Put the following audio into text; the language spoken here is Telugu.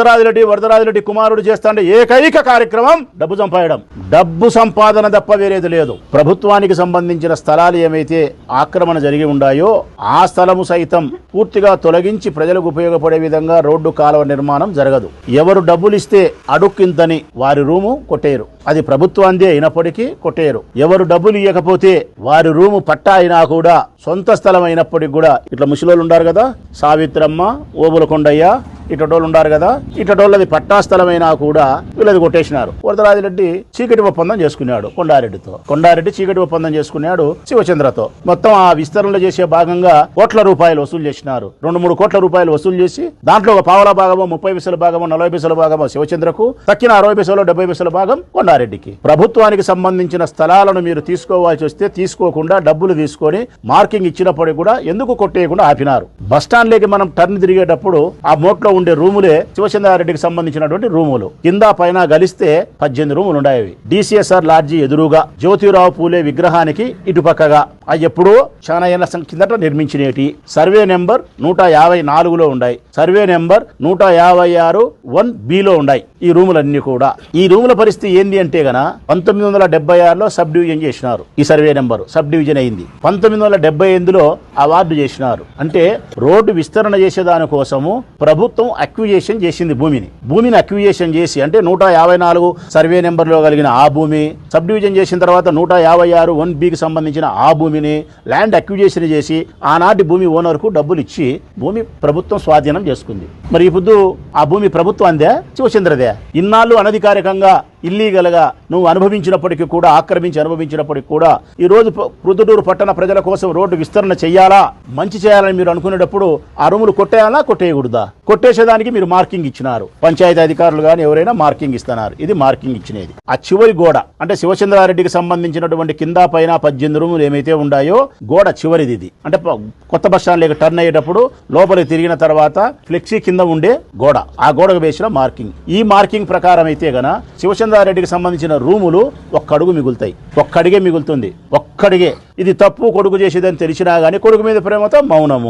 వరదరాజులటి వరదరాజులటి కుమారుడు చేస్తాండే ఏకైక కార్యక్రమం డబ్బు సంపాదడం డబ్బు సంపాదన తప్ప వేరేది లేదు. ప్రభుత్వానికి సంబంధించిన స్థలాలు ఏమైతే ఆక్రమణ జరిగి ఉండాయో ఆ స్థలము సైతం పూర్తిగా తొలగించి ప్రజలకు ఉపయోగపడే విధంగా రోడ్డు కాలువ నిర్మాణం జరగదు. ఎవరు డబ్బులు ఇస్తే అడుక్కింతని వారి రూము కొట్టేయరు. అది ప్రభుత్వాందే అయినప్పటికీ కొట్టేయరు. ఎవరు డబ్బులు ఇవ్వకపోతే వారి రూము పట్టా అయినా కూడా సొంత స్థలం అయినప్పటికి కూడా ఇట్లా ముసలోళ్ళు ఉండారు కదా? సావిత్రమ్మ ఓబుల కొండయ్య ఇటటోళ్ళు ఉండారు కదా ఇటటోళ్ళది పట్టాస్థలమైనా కూడా వీళ్ళది కొట్టేసినారు. వరదరాజిరెడ్డి చీకటి ఒప్పందం చేసుకున్నాడు కొండారెడ్డితో. కొండారెడ్డి చీకటి ఒప్పందం చేసుకున్నాడు శివచంద్రతో. మొత్తం ఆ విస్తరణలో చేసే భాగంగా కోట్ల రూపాయలు వసూలు చేసినారు. రెండు మూడు కోట్ల రూపాయలు వసూలు చేసి దాంట్లో ఒక పావల భాగము ముప్పై పైసల భాగము నలభై పైసల భాగమో శివచంద్రకు తక్కిన అరవై పైసలు డెబ్బై పైసల భాగం కొండారెడ్డికి. ప్రభుత్వానికి సంబంధించిన స్థలాలను మీరు తీసుకోవాల్సి వస్తే తీసుకోకుండా డబ్బులు తీసుకొని మార్కింగ్ ఇచ్చినప్పటికీ కూడా ఎందుకు కొట్టేయకుండా ఆపినారు? బస్ స్టాండ్ మనం టర్న్ తిరిగేటప్పుడు ఆ మోట్లో ఉండే రూములే శివచంద్రారెడ్డికి సంబంధించినటువంటి రూములు. కింద పైన గలిస్తే పద్దెనిమిది రూములు ఉండేవి. డిసిఎస్ఆర్ లాడ్జీ ఎదురుగా జ్యోతిరావు పూలే విగ్రహానికి ఇటుపక్కగా. అవి ఎప్పుడూ చాలా ఏళ్ళ సం- కిందట నిర్మించినవి సర్వే నెంబర్ నూట యాభై నాలుగులో ఉన్నాయి సర్వే నెంబర్ నూట యాభై ఆరు వన్ బిలో ఉన్నాయి ఈ రూములన్నీ కూడా. ఈ రూముల పరిస్థితి ఏంది అంటే గన పంతొమ్మిది వందల డెబ్బై ఆరులో సబ్ డివిజన్ చేసినారు ఈ సర్వే నెంబర్. సబ్ డివిజన్ అయింది. పంతొమ్మిది వందల డెబ్బై ఎనిమిదిలో అవార్డు చేసినారు. అంటే రోడ్డు విస్తరణ చేసేదాని కోసము ప్రభుత్వం అక్విజేషన్ చేసింది భూమిని. భూమిని అక్విజేషన్ చేసి అంటే నూట యాభై నాలుగు సర్వే నెంబర్లో కలిగిన ఆ భూమి సబ్ డివిజన్ చేసిన తర్వాత నూట యాభై ఆరు వన్ బికి సంబంధించిన ఆ భూమిని ల్యాండ్ అక్విజేషన్ చేసి ఆనాటి భూమి ఓనర్కు డబ్బులు ఇచ్చి భూమి ప్రభుత్వం స్వాధీనం చేసుకుంది. మరి ఇప్పుడు ఆ భూమి ప్రభుత్వం అందే? శివచంద్రదే. ఇన్నాళ్ళు అనధికారికంగా ఇల్లీగల్గా నువ్వు అనుభవించినప్పటికీ కూడా ఆక్రమించి అనుభవించినప్పటికీ కూడా ఈ రోజు పట్టణ ప్రజల కోసం రోడ్డు విస్తరణ చేయాలా మంచి చేయాలని మీరు అనుకునేటప్పుడు ఆ రూములు కొట్టేయాలా కొట్టేయకూడదా? కొట్టేసేదానికి మీరు మార్కింగ్ ఇచ్చినారు. పంచాయతీ అధికారులు కానీ ఎవరైనా మార్కింగ్ ఇస్తున్నారు. ఇది మార్కింగ్ ఇచ్చినది. ఆ చివరి గోడ అంటే శివచంద్రారెడ్డికి సంబంధించినటువంటి కింద పైన పద్దెనిమిది రూములు ఏమైతే ఉన్నాయో గోడ చివరిది ఇది. అంటే కొత్త బస్ స్టాండ్ లేక టర్న్ అయ్యేటప్పుడు లోపలికి తిరిగిన తర్వాత ఫ్లెక్సీ కింద ఉండే గోడ. ఆ గోడకు వేసిన మార్కింగ్. ఈ మార్కింగ్ ప్రకారం అయితే గన శివచంద్రారెడ్డికి సంబంధించిన రూములు ఒక్కడుగు మిగులుతాయి. ఒక్కడిగే మిగులుతుంది. ఒక్కడిగే. ఇది తప్పు కొడుకు చేసేదని తెలిసినా కానీ కొడుకు మీద ప్రేమతో మౌనము.